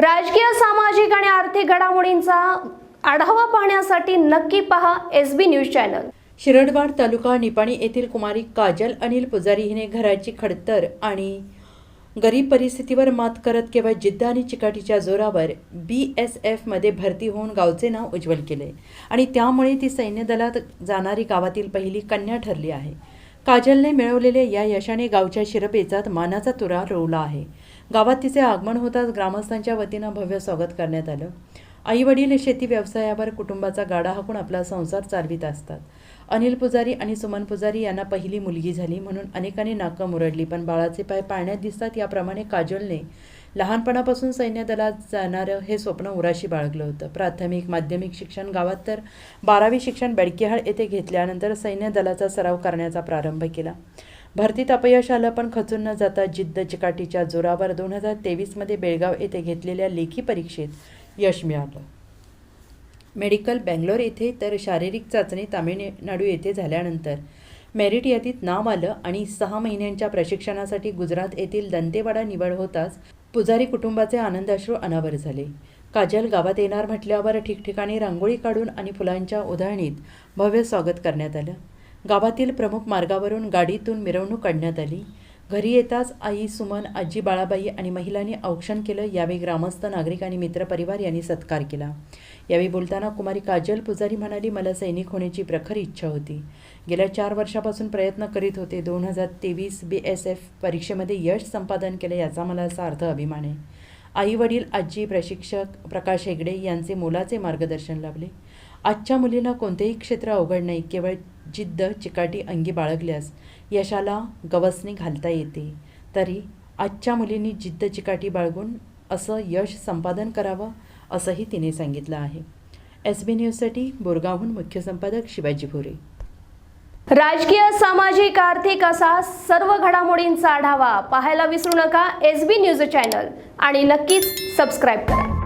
राजकीय सामाजिक आणि आर्थिक घडामोडींचा आढावा पाहण्यासाठी नक्की पहा S B news channel. Shiradwad taluka Nipani येथील कुमारी काजल अनिल पुजारी हिने घराची खडतर आणि गरीब परिस्थितीवर मात करत केवळ जिद्द आणि चिकाटीच्या जोरावर बी एस एफमध्ये भरती होऊन गावचे नाव उज्ज्वल केले आणि त्यामुळे ती सैन्य दलात जाणारी गावातील पहिली कन्या ठरली आहे. काजलने मिळवलेल्या या यशाने गावच्या शिरपेचात मानाचा तुरा रोवला आहे. गावात तिचे आगमन होताच ग्रामस्थांच्या वतीनं भव्य स्वागत करण्यात आलं. आई वडील शेती व्यवसायावर कुटुंबाचा गाडा हाकून आपला संसार चालवित असतात. अनिल पुजारी आणि सुमन पुजारी यांना पहिली मुलगी झाली म्हणून अनेकांनी नाकं मुरडली पण बाळाचे पाय पाळण्यात दिसतात याप्रमाणे काजोलने लहानपणापासून सैन्य दलात जाणारं हे स्वप्न उराशी बाळगलं होतं. प्राथमिक माध्यमिक शिक्षण गावात तर बारावी शिक्षण बेडकेहाळ येथे घेतल्यानंतर सैन्य दलाचा सराव करण्याचा प्रारंभ केला. भरतीत अपयश आलं पण खचून न जाता जिद्द चिकाटीच्या जोरावर दोन हजार तेवीसमध्ये बेळगाव येथे घेतलेल्या लेखी परीक्षेत यश मिळालं. मेडिकल बँगलोर येथे तर शारीरिक चाचणी तामिळनाडू येथे झाल्यानंतर मेरिट यादीत नाव आलं आणि सहा महिन्यांच्या प्रशिक्षणासाठी गुजरात येथील दंतेवाडा निवड होताच पुजारी कुटुंबाचे आनंदाश्रू अनावर झाले. काजल गावात येणार म्हटल्यावर ठिकठिकाणी रांगोळी काढून आणि फुलांच्या उधळणीत भव्य स्वागत करण्यात आलं. गावातील प्रमुख मार्गावरून गाडीतून मिरवणूक काढण्यात आली. घरी येताच आई सुमन आजी बाळाबाई आणि महिलांनी औक्षण केलं. यावेळी ग्रामस्थ नागरिक आणि मित्रपरिवार यांनी सत्कार केला. यावेळी बोलताना कुमारी काजल पुजारी म्हणाली मला सैनिक होण्याची प्रखर इच्छा होती. गेल्या चार वर्षापासून प्रयत्न करीत होते. दोन हजार तेवीस बी एस एफ परीक्षेमध्ये यश संपादन केलं याचा मला सार्थ अभिमान आहे. आई वडील आजी प्रशिक्षक प्रकाश हेगडे यांचे मोलाचे मार्गदर्शन लाभले. आजच्या मुलींना कोणतेही क्षेत्र अवघड नाही. केवळ जिद्द चिकाटी अंगी बाळगल्यास यशाला गवसणी घालता येते. तरी आजच्या मुलींनी जिद्द चिकाटी बाळगून असं यश संपादन करावं असंही तिने सांगितलं आहे. एस बी न्यूजसाठी बोरगावहून मुख्य संपादक शिवाजी भोरे. राजकीय सामाजिक आर्थिक असा सर्व घडामोडींचा आढावा पाहायला विसरू नका एस बी न्यूज चॅनल आणि नक्कीच सबस्क्राईब करा.